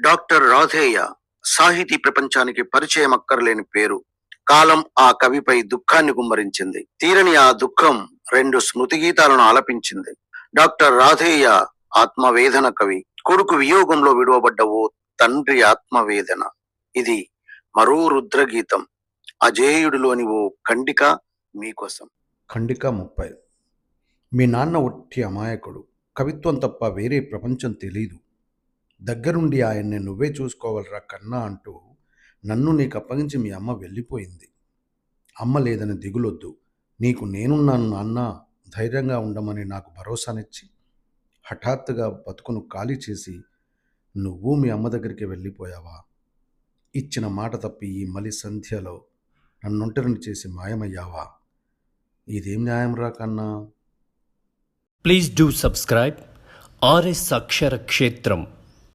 Doctor Radheya సాహితీ ప్రపంచానికి పరిచయం అక్కర్లేని పేరు. కాలం ఆ కవిపై దుఃఖాన్ని గుమ్మరించింది. తీరని ఆ దుఃఖం రెండు స్మృతి గీతాలను ఆలపించింది. డాక్టర్ రాధేయ ఆత్మవేదన కవి. కొడుకు వియోగంలో విడువబడ్డ ఓ తండ్రి ఆత్మవేదన. ఇది మరో రుద్రగీతం. అజేయుడిలోని ఓ ఖండిక మీకోసం. ఖండిక ముప్పై. మీ నాన్న ఒట్టి అమాయకుడు. కవిత్వం తప్ప వేరే ప్రపంచం తెలీదు. దగ్గరుండి ఆయన్ని నువ్వే చూసుకోవాలరా కన్నా అంటూ నన్ను నీకు అప్పగించి మీ అమ్మ వెళ్ళిపోయింది. అమ్మ లేదని దిగులొద్దు. నీకు నేనున్నాను నాన్న ధైర్యంగా ఉండమని నాకు భరోసానిచ్చి హఠాత్తుగా బతుకును ఖాళీ చేసి నువ్వు మీ అమ్మ దగ్గరికి వెళ్ళిపోయావా? ఇచ్చిన మాట తప్పి ఈ మలి సంధ్యలో నన్నొంటరిని చేసి మాయమయ్యావా? ఇదేం న్యాయం రా కన్నా? Please do subscribe RS Akshara Kshetram.